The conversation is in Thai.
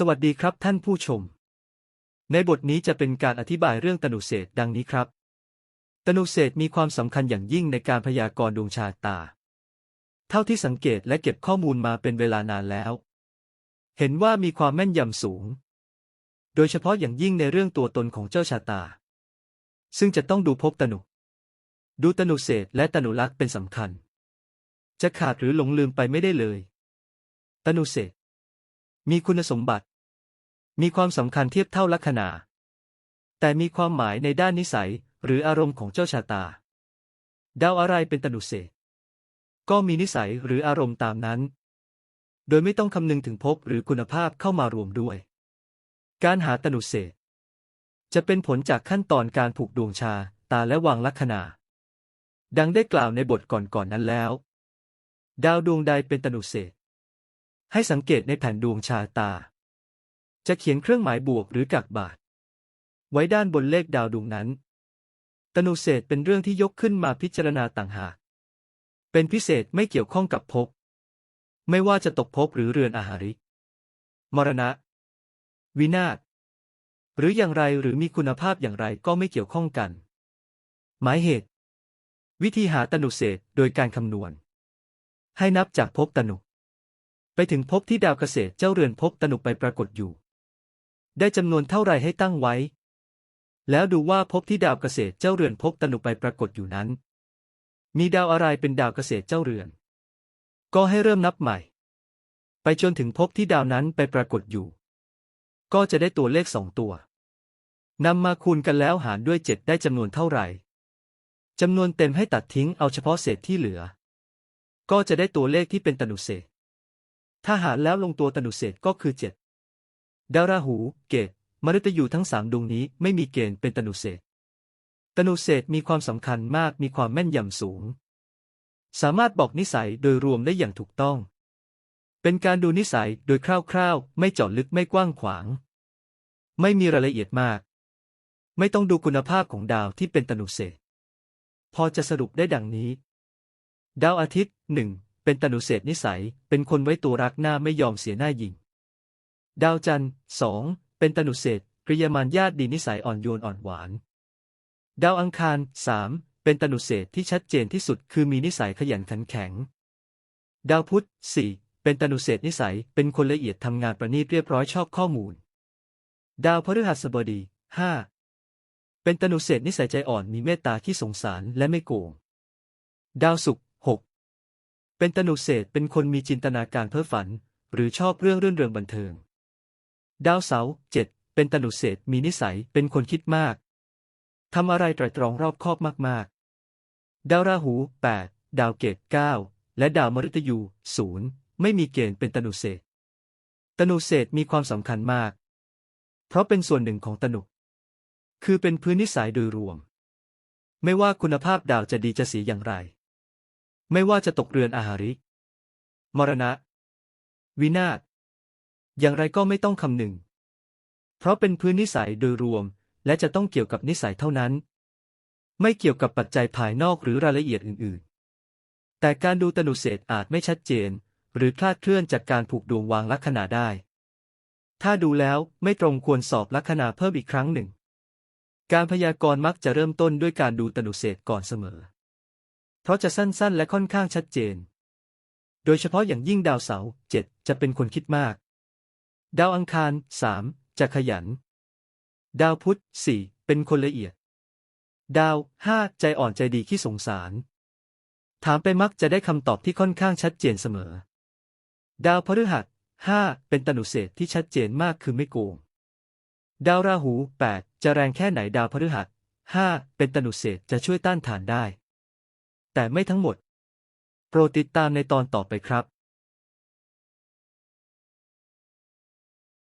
สวัสดีครับท่านผู้ชม ในบทนี้จะเป็นการอธิบายเรื่องตนุเศษดังนี้ครับ ตนุเศษมีความสำคัญอย่างยิ่งในการพยากรณ์ดวงชะตา เท่าที่สังเกตและเก็บข้อมูลมาเป็นเวลานานแล้ว เห็นว่ามีความแม่นยำสูง โดยเฉพาะอย่างยิ่งในเรื่องตัวตนของเจ้าชะตา ซึ่งจะต้องดูพบตนุ ดูตนุเศษและตนุลักษณ์เป็นสำคัญ จะขาดหรือหลงลืมไปไม่ได้เลย ตนุเศษมีคุณสมบัติ มีความสำคัญเทียบเท่าลัคนา แต่มีความหมายในด้านนิสัยหรืออารมณ์ของเจ้าชะตา ดาวอะไรเป็นตนุเศษก็มีนิสัยหรืออารมณ์ตามนั้น โดยไม่ต้องคำนึงถึงภพหรือคุณภาพเข้ามารวมด้วย การหาตนุเศษจะเป็นผลจากขั้นตอนการผูกดวงชาตาและวางลัคนา ดังได้กล่าวในบทก่อนๆนนั้นแล้ว ดาวดวงใดเป็นตนุเศษให้สังเกตในแผ่นดวงชาตา จะเขียนเครื่องหมายบวกหรือกักบาท ไว้ด้านบนเลขดาวดวงนั้น ตนุเศษเป็นเรื่องที่ยกขึ้นมาพิจารณาต่างหาก เป็นพิเศษไม่เกี่ยวข้องกับภพ ไม่ว่าจะตกภพหรือเรือนอาหาริมรณะ วินาศ หรืออย่างไรหรือมีคุณภาพอย่างไรก็ไม่เกี่ยวข้องกัน หมายเหตุ วิธีหาตนุเศษโดยการคำนวณ ให้นับจากภพตนุไปถึงภพที่ดาวเกษตรเจ้าเรือนภพตนุไปปรากฏอยู่ ได้จำนวนเท่าไรให้ตั้งไว้ แล้วดูว่าภพที่ดาวเกษตรเจ้าเรือนภพตนุไปปรากฏอยู่นั้น มีดาวอะไรเป็นดาวเกษตรเจ้าเรือน ก็ให้เริ่มนับใหม่ ไปจนถึงภพที่ดาวนั้นไปปรากฏอยู่ ก็จะได้ตัวเลขสองตัวนำมาคูณกันแล้วหารด้วยเจ็ดได้จำนวนเท่าไหร่จำนวนเต็มให้ตัดทิ้งเอาเฉพาะเศษที่เหลือ ก็จะได้ตัวเลขที่เป็นตนุเศษ ถ้าหารแล้วลงตัวตนุเศษก็คือเจ็ด ดาวราหู เกตมฤตยูทั้งสามดวงนี้ไม่มีเกณฑ์เป็นตนุเศษตนุเศษมีความสำคัญมากมีความแม่นยำสูง สามารถบอกนิสัยโดยรวมได้อย่างถูกต้อง เป็นการดูนิสัยโดยคร่าวๆ ไม่เจาะลึกไม่กว้างขวาง ไม่มีรายละเอียดมาก ไม่ต้องดูคุณภาพของดาวที่เป็นตนุเศษ พอจะสรุปได้ดังนี้ ดาวอาทิตย์หนึ่งเป็นตนุเศษนิสัย เป็นคนไว้ตัวรักหน้าไม่ยอมเสียหน้ายิง ดาวจันทร์สองเป็นตนุเศษกริยามานญาติดีนิสัยอ่อนโยนอ่อนหวาน ดาวอังคารสามเป็นตนุเศษที่ชัดเจนที่สุดคือมีนิสัยขยันขันแข็ง ดาวพุธสี่เป็นตนุเศษนิสัยเป็นคนละเอียดทำงานประณีตเรียบร้อยชอบข้อมูล ดาวพฤหัสบดีห้าเป็นตนุเศษนิสัยใจอ่อนมีเมตตาที่สงสารและไม่โกง ดาวศุกร์หกเป็นตนุเศษเป็นคนมีจินตนาการเพ้อฝัน หรือชอบเรื่องเรื่นเริงบันเทิง ดาวเสาร์เจ็ดเป็นตนุเศษมีนิสัยเป็นคนคิดมาก ทำอะไรไตรตรองรอบคอบมากๆ ดาวราหู 8 ดาวเกต9และดาวมฤตยูศูนย์ไม่มีเกณฑ์เป็นตนุเศษตนุเศษมีความสำคัญมาก เพราะเป็นส่วนหนึ่งของตนุ คือเป็นพื้นนิสัยโดยรวม ไม่ว่าคุณภาพดาวจะดีจะเสียอย่างไร ไม่ว่าจะตกเรือนอาหาริมรณะ วินาศ อย่างไรก็ไม่ต้องคำนึง เพราะเป็นพื้นนิสัยโดยรวม และจะต้องเกี่ยวกับนิสัยเท่านั้น ไม่เกี่ยวกับปัจจัยภายนอกหรือรายละเอียดอื่นๆ แต่การดูตนุเศษอาจไม่ชัดเจน หรือคลาดเคลื่อนจากการผูกดวงวางลัคนาได้ ถ้าดูแล้วไม่ตรงควรสอบลัคนาเพิ่มอีกครั้งหนึ่ง การพยากรณ์มักจะเริ่มต้นด้วยการดูตนุเศษก่อนเสมอ เพราะจะสั้นๆ และค่อนข้างชัดเจน โดยเฉพาะอย่างยิ่งดาวเสาร์เจ็ดจะเป็นคนคิดมาก ดาวอังคารสามจะขยัน ดาวพุธสี่เป็นคนละเอียด ดาวห้าใจอ่อนใจดีขี้สงสาร ถามไปมักจะได้คำตอบที่ค่อนข้างชัดเจนเสมอ ดาวพฤหัสห้าเป็นตนุเศษที่ชัดเจนมากคือไม่โกง ดาวราหูแปดจะแรงแค่ไหนดาวพฤหัสห้าเป็นตนุเศษจะช่วยต้านทานได้ แต่ไม่ทั้งหมด โปรดติดตามในตอนต่อไปครับ